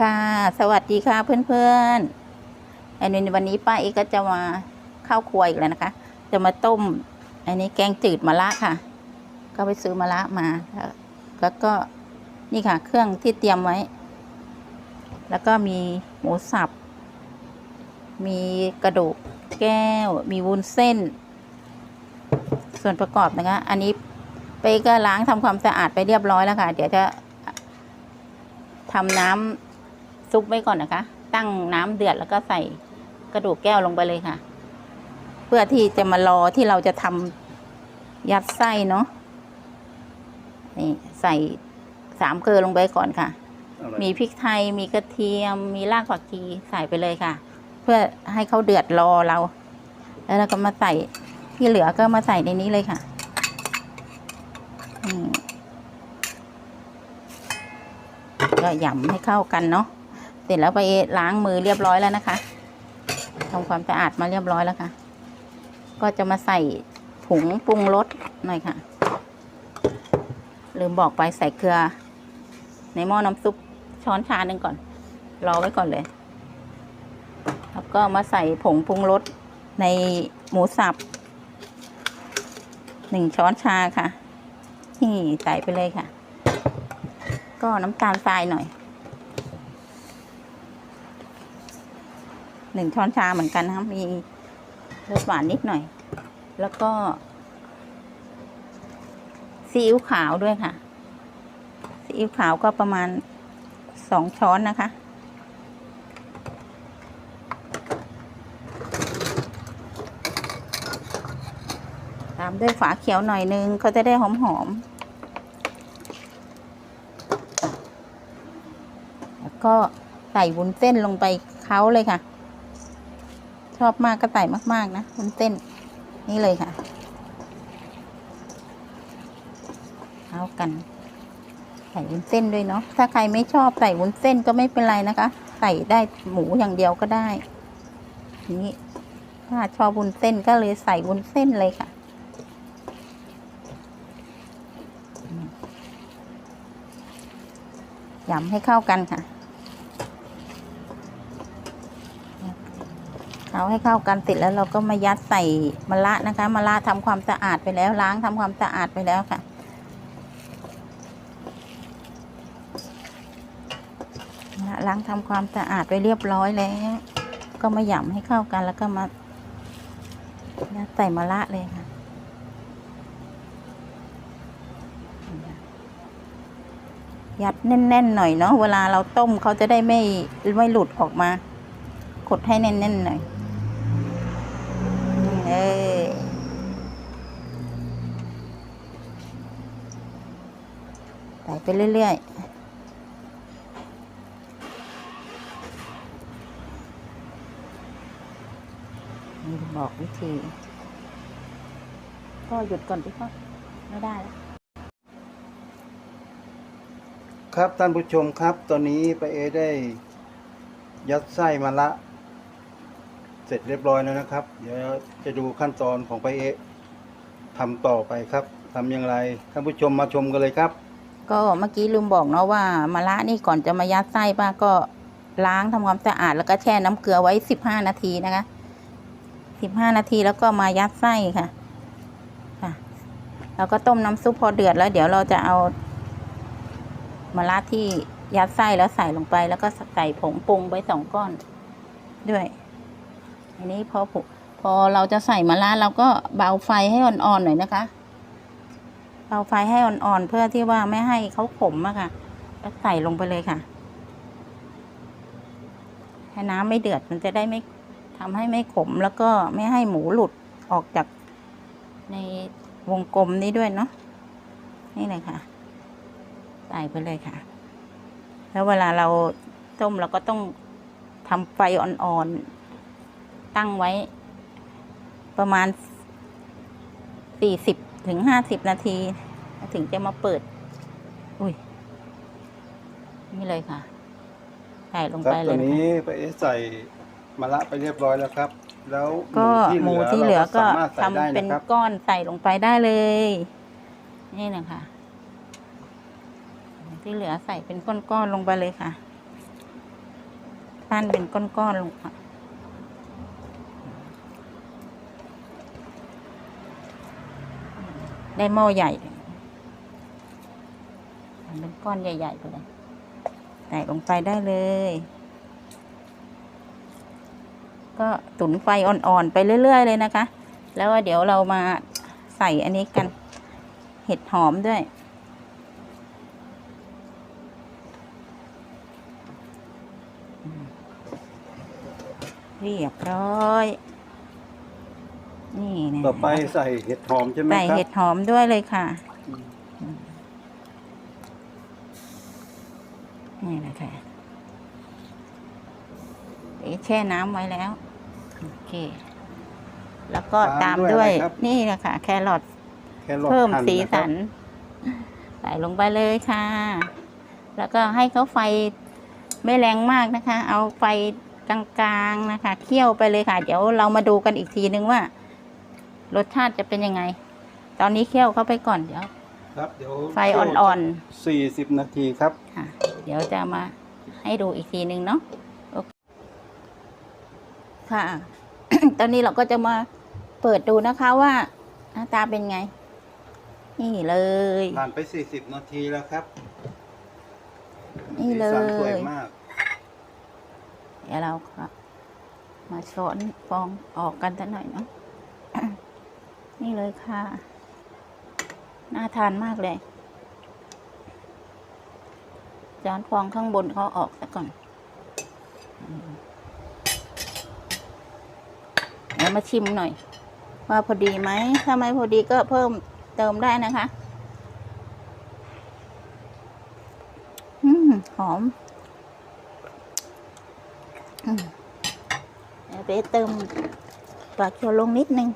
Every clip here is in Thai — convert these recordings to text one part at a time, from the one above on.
ค่ะสวัสดีค่ะเพื่อนๆอันนี้วันนี้ป้าเอกก็จะมาเข้าครัวอีกแล้วนะคะ จะมาต้ม อันนี้แกงจืดมะระค่ะ ก็ไปซื้อมะระมาแล้วก็นี่ค่ะ เครื่องที่เตรียมไว้ แล้วก็มีหมูสับ มีกระดูกแก้ว มีวุ้นเส้น ส่วนประกอบนะคะ อันนี้เป้ก็ล้างทำความสะอาดไปเรียบร้อยแล้วค่ะ เดี๋ยวจะทำน้ำ ซุปไว้ก่อนนะคะ ตั้งน้ำเดือดแล้วก็ใส่กระดูกแก้วลงไปเลยค่ะ เพื่อที่จะมารอที่เราจะทำยัดไส้เนาะนี่ใส่สามเกลือลงไปก่อนค่ะอะไรมีพริกไทยมีกระเทียม มีรากผักชีใส่ไปเลยค่ะ เพื่อให้เขาเดือดรอเรา แล้วเราก็มาใส่ที่เหลือก็มาใส่ในนี้เลยค่ะอืมก็หยำให้เข้ากันเนาะ เสร็จแล้วไปล้างมือเรียบร้อยแล้วนะคะทำความสะอาดมาเรียบร้อยแล้วค่ะ ก็จะมาใส่ผงปรุงรสหน่อยค่ะ ลืมบอกไปใส่เกลือ ในหม้อน้ำซุปช้อนชาหนึ่งก่อน รอไว้ก่อนเลย แล้วก็มาใส่ผงปรุงรสในหมูสับหนึ่งช้อนชาค่ะ นี่ใส่ไปเลยค่ะ ก็น้ำตาลทรายหน่อย หนึ่งช้อนชาเหมือนกันนะครับมีรสหวานนิดหน่อย แล้วก็ซีอิ๊วขาวด้วยค่ะซีอิ๊วขาวก็ประมาณสองช้อนนะคะ ตามด้วยฝาเขียวหน่อยนึงก็จะได้หอมๆแล้วก็ใส่วุ้นเส้นลงไปเค้าเลยค่ะ อบมากก็ใส่มาก ๆ นะวุ้นเส้น นี่เลยค่ะเคล้ากัน ใส่วุ้นเส้นด้วยเนาะถ้าใครไม่ชอบใส่วุ้นเส้นก็ไม่เป็นไรนะคะ ใส่ได้หมูอย่างเดียวก็ได้นี้ถ้าชอบวุ้นเส้นก็เลยใส่วุ้นเส้นเลยค่ะยำให้เข้ากันค่ะ เอาให้เข้ากันเสร็จแล้วเราก็มายัดใส่มะระนะคะมะระทำความสะอาดไปแล้วล้างทำความสะอาดไปแล้วค่ะ ล้างทำความสะอาดไปเรียบร้อยแล้ว ก็มาหย่ำให้เข้ากันแล้วก็มายัดใส่มะระเลยค่ะยัดแน่นๆหน่อยเนาะเวลาเราต้มเขาจะได้ไม่ไม่หลุดออกมากดให้แน่นๆหน่อย เออใส่ไปเรื่อยๆนี่บอกวิธีก็หยุดก่อนที่พ่อไม่ได้แล้วครับท่านผู้ชมครับ ตอนนี้ไปเอได้ยัดไส้มาละ ร็จเรียบร้อยแล้วนะครับ เดี๋ยวจะดูขั้นตอนของไปเอะทำต่อไปครับทำอย่างไรท่านผู้ชมมาชมกันเลยครับ ก็เมื่อกี้ลืมบอกเนาะว่ามะระนี่ก่อนจะมายัดไส้ป้าก็ล้างทำความสะอาดแล้วก็แช่น้ำเกลือไว้สิบห้านาทีนะคะสิบห้านาทีแล้วก็มายัดไส้ค่ะค่ะแล้วก็ต้มน้ำซุปพอเดือดแล้ว เดี๋ยวเราจะเอามะระที่ยัดไส้แล้วใส่ลงไป แล้วก็ใส่ผงปรุงไปสองก้อนด้วย อันนี้พอผุพอเราจะใส่มะระเราก็เบาไฟให้อ่อนๆหน่อยนะคะ เบาไฟให้อ่อนๆเพื่อที่ว่าไม่ให้เขาขมอะค่ะ แล้วใส่ลงไปเลยค่ะให้น้ำไม่เดือดมันจะได้ไม่ทำให้ไม่ขมแล้วก็ไม่ให้หมูหลุดออกจากในวงกลมนี้ด้วยเนาะนี่เลยค่ะ ใส่ไปเลยค่ะ แล้วเวลาเราต้มเราก็ต้องทำไฟอ่อนๆ ตั้งไว้ ประมาณสี่สิบถึงห้าสิบนาที ถึงจะมาเปิด อุ้ย นี่เลยค่ะ ใส่ลงครับไปเลตัวยนะคะนี้ป้าเอใส่มาละไปเรียบร้อยแล้วครับ แล้วก็หมูที่เหลือก็ราสามารถใส่ได้ทำเป็นนะครับก้อนใส่ลงไปได้เลย นี่นะคะหมูที่เหลือใส่เป็นก้อนๆลงไปเลยค่ะปั้นเป็นก้อนๆลงค่ะ ได้หม้อใหญ่เป็นก้อนใหญ่ๆไปเลยใส่ลงไปได้เลย ก็ตุ๋นไฟอ่อนๆไปเรื่อย ๆ เลยนะคะ แล้วเดี๋ยวเรามาใส่อันนี้กัน เห็ดหอมด้วยเรียบร้อย นี่นะต่อไปใส่เห็ดหอมใช่ไหมใส่ครับ เห็ดหอมด้วยเลยค่ะ อืม นี่แหละค่ะเอ๊ะแช่น้ำไว้แล้ว โอเค แล้วก็ตามด้วยอะไรครับ นี่แหละค่ะแครอท แครอทเพิ่มหั่นสีนะคสัรับนใส่ลงไปเลยค่ะ แล้วก็ให้เขาไฟไม่แรงมากนะคะ เอาไฟกลางๆนะคะ เคี่ยวไปเลยค่ะ เดี๋ยวเรามาดูกันอีกทีนึงว่า รสชาติจะเป็นยังไง ตอนนี้เคี่ยวเข้าไปก่อนเดี๋ยว ครับเดี๋ยวไฟอ่อนๆสี่สิบนาทีครับค่ะ เดี๋ยวจะมาให้ดูอีกทีนึงเนาะโอเคค่ะ ตอนนี้เราก็จะมาเปิดดูนะคะว่าหน้าตาเป็นไง นี่เลย ผ่านไปสี่สิบนาทีแล้วครับนี่เลสีสัสวยย มาก เดี๋ยวเราก็มาช้อนฟองออกกันสักหน่อยเนาะ นี่เลยค่ะ น่าทานมากเลย จานฟองข้างบนเขาออกซะก่อนเดี๋ยวมาชิมหน่อย ว่าพอดีไหม ถ้าไม่พอดีก็เพิ่มเติมได้นะคะ อืม หอมอืมเดี๋ยวไปเติมปลาเคียวลงนิดนึง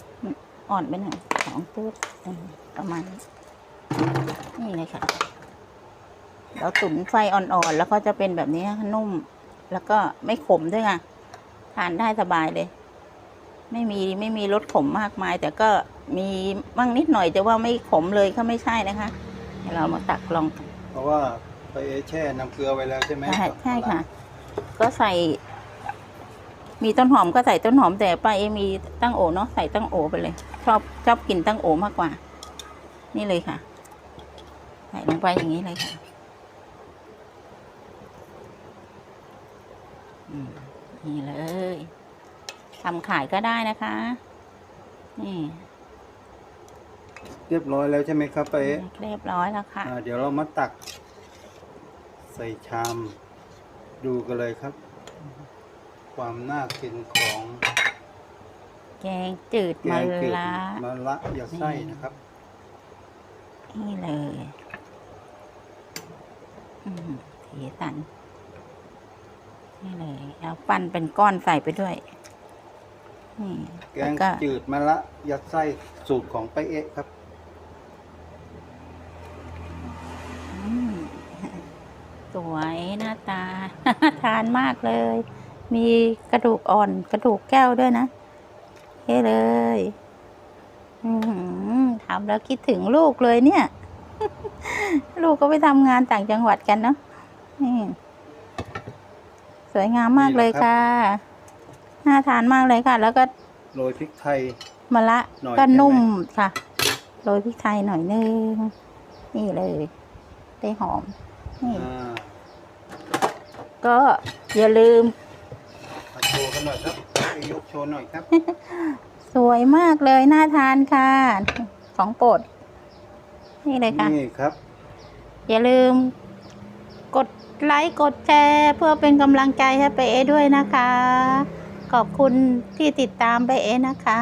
อ่อนไปหน่อยสองตัวอืมประมาณนี้นี่เลยค่ะ เราตุ๋นไฟอ่อนๆ แล้วก็จะเป็นแบบนี้ค่ะนุ่ม แล้วก็ไม่ขมด้วยค่ะทานได้สบายเลย ไม่มีไม่มีรสขมมากมาย แต่ก็มีบ้างนิดหน่อยแต่ว่าไม่ขมเลยก็ไม่ใช่นะคะเดี๋ยวเรามาตักลองกันเพราะว่าไปเอแช่น้ำเกลือไว้แล้วใช่ไหมใช่รับใช่ค่ะ ก็ใส่ มีต้นหอมก็ใส่ต้นหอมแต่ป้าเอมีตั้งโอเนาะใส่ตั้งโอไปเลย ชอบชอบกินตั้งโอมากกว่า นี่เลยค่ะ ใส่ลงไปอย่างนี้เลยค่ะอืมนี่เลยทำขายก็ได้นะคะ นี่เรียบร้อยแล้วใช่ไหมครับไปเอเรียบร้อยแล้วค่ะอ่าเดี๋ยวเรามาตัก ใส่ชามดูกันเลยครับ ความน่ากินของแกงจืดแกมะงจืดระมะระยาไส้นะครับ นี่เลยอืมสีสันนี่เลยแล้วปั้นเป็นก้อนใส่ไปด้วยนี่แกแล้วงก็จืดมะระยัดไส้สูตรของไปเอะครับอืมสวยหน้าตา ทานมากเลย มีกระดูกอ่อนกระดูกแก้วด้วยนะ เฮ้เลยอือหือทำแล้วคิดถึงลูกเลยเนี่ย ลูกก็ไปทำงานต่างจังหวัดกันเนาะนี่สวยงามมากเลยค่ะน่าทานมากเลยค่ะ แล้วก็โรยพริกไทยมะระหน่อยก็ใช่ไหมนุ่มค่ะโรยพริกไทยหน่อยนึงนี่เลย ได้หอมนี่อ่าก็อย่าลืมมาโชว์กันหน่อยครับไป ยกโชว์หน่อยครับ สวยมากเลยน่าทานค่ะ ของโปรดนี่เลยค่ะนี่ครับ อย่าลืม กดไลค์กดแชร์เพื่อเป็นกำลังใจให้ไปเอด้วยนะคะ ขอบคุณที่ติดตามไปเอนะคะ